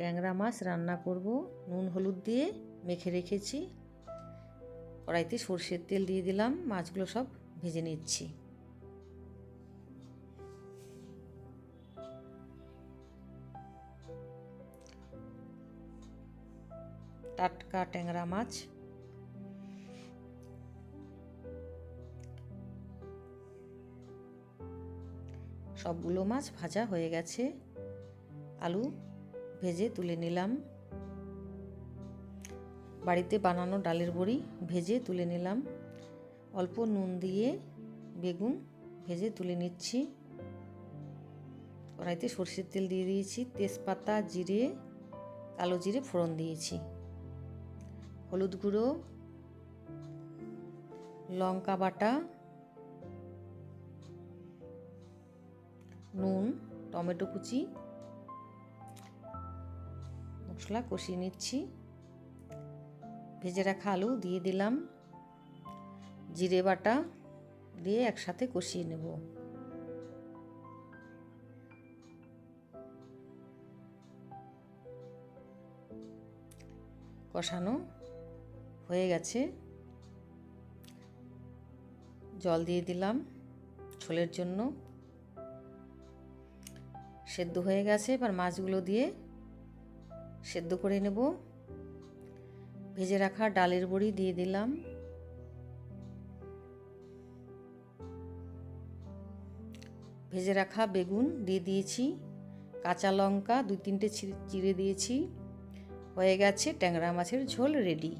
ট্যাংরা মাছ রান্না করব। নুন, হলুদ দিয়ে মেখে রেখেছি। কড়াইতে সর্ষের তেল দিয়ে দিলাম। মাছগুলো সব ভেজে নিচ্ছি। টাটকা ট্যাংরা মাছ। সবগুলো মাছ ভাজা হয়ে গেছে। আলু ভেজে তুলে নিলাম। বাড়িতে বানানো ডালের বড়ি ভেজে তুলে নিলাম। অল্প নুন দিয়ে বেগুন ভেজে তুলে নিচ্ছি। কড়াইতে সর্ষের তেল দিয়ে দিয়েছি, তেজপাতা, জিরে, কালো জিরে ফোড়ন দিয়েছি। হলুদ গুঁড়ো, লঙ্কা বাটা, নুন, টমেটো কুচি মশলা কষিয়ে নিচ্ছি। ভেজে রাখা আলু দিয়ে দিলাম। জিরে বাটা দিয়ে একসাথে কষিয়ে নেব। কষানো হয়ে গেছে। জল দিয়ে দিলাম ছোলের জন্য। সেদ্ধ হয়ে গেছে, এবার মাছগুলো দিয়ে সেদ্ধ করে নেব। ভেজে রাখা ডালের বড়ি দিয়ে দিলাম। ভেজে রাখা বেগুন দিয়ে দিয়েছি। কাঁচা লঙ্কা দুই তিনটে চিড়ে দিয়েছি। হয়ে গেছে ট্যাংরা মাছের ঝোল রেডি।